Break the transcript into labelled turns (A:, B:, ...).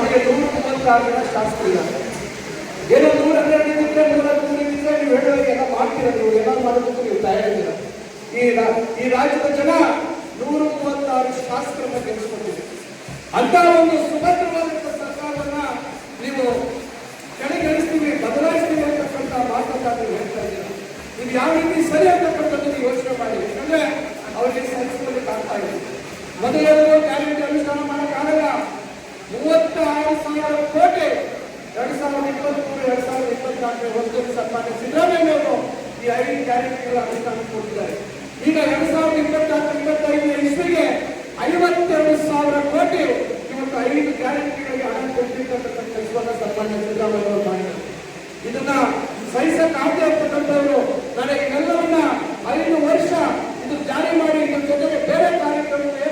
A: ನಮಗೆ ನೂರ ಮೂವತ್ತಾರು ಜನ ಇಲ್ಲ ಏನೋ ನೂರ ಹನ್ನೆರಡು ಮುಂದೆ ನೂರ ಮೂರು ಇದ್ರೆ ನೀವು ಹೇಳೋಕೆ ಎಲ್ಲ ಮಾಡ್ತೀರ ನೀವು ಎಲ್ಲ ಮಾಡೋದಕ್ಕೂ ನೀವು ತಯಾರಿಲ್ಲ ಈ ಈ ರಾಜ್ಯದ ಜನ ನೂರ ಮೂವತ್ತಾರು ಶಾಸಕರನ್ನ ಕೆಲಸಕೊಂಡಿದೆ ಅಂತ ಒಂದು ಸುಭದ್ರವಾದಂಥ ಸರ್ಕಾರವನ್ನ ನೀವು ಕೆಳಗಿಳಿಸ್ತೀವಿ ಬದಲಾಯಿಸ್ತೀವಿ ಅಂತಕ್ಕಂಥ ಮಾತನ್ನ ನೀವು ಹೇಳ್ತಾ ಇದ್ದೀರ? ನೀವು ಯಾವ ರೀತಿ ಸರಿ ಅಂತಕ್ಕಂಥದ್ದು ಯೋಚನೆ ಮಾಡಿ. ಯಾಕಂದ್ರೆ ಅವರಿಗೆ ಸಹಿಸಿಕೊಳ್ಳಿಕ್ಕೆ ಕಾಣ್ತಾ ಇದೆ ಮೊದಲೇ ಕ್ಯಾಬಿನೆಟ್ ಅನುಷ್ಠಾನ ಮಾಡೋಕ್ಕಾಗಲ್ಲ ಮೂವತ್ತಾರು ಸಾವಿರ ಕೋಟಿ ಎರಡ್ ಸಾವಿರದ ಇಪ್ಪತ್ತ್ಮೂರು ಎರಡ್ ಸಾವಿರದ ಇಪ್ಪತ್ನಾಲ್ಕನೇ ವರ್ಷದಲ್ಲಿ ಸನ್ಮಾನ್ಯ ಸಿದ್ದರಾಮಯ್ಯ ಅವರು ಈ ಐದು ಗ್ಯಾರಂಟಿಗಳ ಅನುಷ್ಠಾನ ಕೊಟ್ಟಿದ್ದಾರೆ. ಈಗ ಎರಡ್ ಸಾವಿರದ ಇಪ್ಪತ್ನಾಲ್ಕು ಇಪ್ಪತ್ತೈದನೇ ಇಸ್ವಿಗೆ ಐವತ್ತೆರಡು ಸಾವಿರ ಕೋಟಿ ಇವತ್ತು ಐದು ಗ್ಯಾರಂಟಿಗಳಿಗೆ ಹಣ ಕೊಟ್ಟಿರ್ತಕ್ಕಂಥ ಕೆಲಸವನ್ನ ಸನ್ಮಾನ್ಯ ಸಿದ್ದರಾಮಯ್ಯ ಅವರು ಮಾಡಿದ್ದಾರೆ. ಇದನ್ನ ಸಹಿಸಕ್ಕಾಗದೇ ಇರ್ತಕ್ಕಂಥವ್ರು ನನಗೆ ಎಲ್ಲವನ್ನ ಐದು ವರ್ಷ ಇದು ಜಾರಿ ಮಾಡಿ ಇದ್ರ ಜೊತೆಗೆ ಬೇರೆ ಕಾರ್ಯಕ್ರಮಗಳು